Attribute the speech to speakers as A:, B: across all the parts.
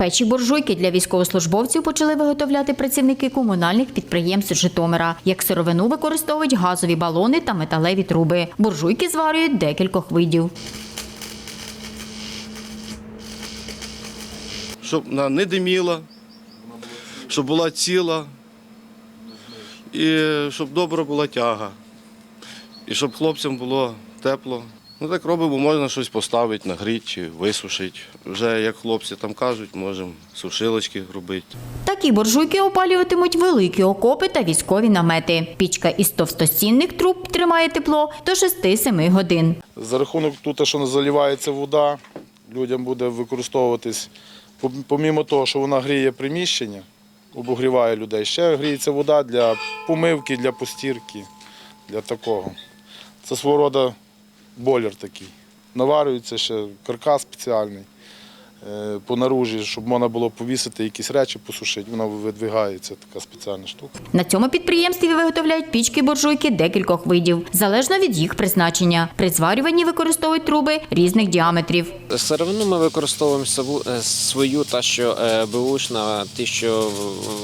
A: Печі буржуйки для військовослужбовців почали виготовляти працівники комунальних підприємств Житомира. Як сировину використовують газові балони та металеві труби. Буржуйки зварюють декількох видів.
B: щоб вона не диміла, щоб була ціла і щоб добра була тяга. І щоб хлопцям було тепло. Ну так робимо, можна щось поставити, нагріти чи висушити. Вже як хлопці там кажуть, можемо сушилочки робити.
A: Такі буржуйки опалюватимуть великі окопи та військові намети. Пічка із товстостінних труб тримає тепло до 6-7 годин.
C: За рахунок тут, що не заливається вода, людям буде використовуватись, помімо того, що вона гріє приміщення, обогріває людей, ще гріється вода для помивки, для постірки, для такого. Це свого роду бойлер такий. Наварюється ще каркас спеціальний по наружі, щоб можна було повісити якісь речі, посушити. Вона видвигається, така спеціальна штука.
A: На цьому підприємстві виготовляють пічки буржуйки декількох видів, залежно від їх призначення. При зварюванні використовують труби різних діаметрів.
D: Сировину ми використовуємо е, свою, та що е, беушна, ті, що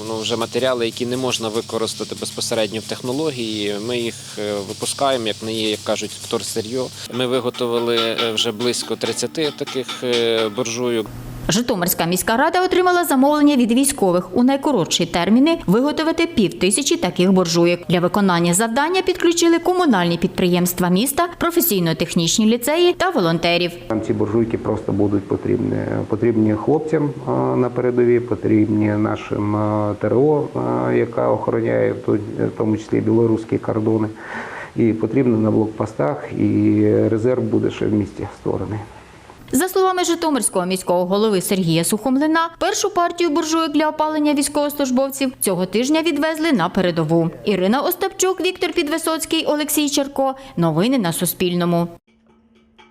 D: ну, вже матеріали, які не можна використати безпосередньо в технології. Ми їх е, випускаємо, як не є, як кажуть, вторсир'йо. Ми виготовили е, вже близько 30 таких е, буржуйок.
A: Житомирська міська рада отримала замовлення від військових у найкоротші терміни виготовити півтисячі таких буржуйок. Для виконання завдання підключили комунальні підприємства міста, професійно-технічні ліцеї та волонтерів.
E: Там ці буржуйки просто будуть потрібні. Потрібні хлопцям на передовій, потрібні нашим ТРО, яка охороняє в тому числі білоруські кордони. І потрібно на блокпостах, і резерв буде ще в місті створений.
A: За словами Житомирського міського голови Сергія Сухомлина, першу партію буржуйок для опалення військовослужбовців цього тижня відвезли на передову. Ірина Остапчук, Віктор Підвисоцький, Олексій Черко. Новини на Суспільному.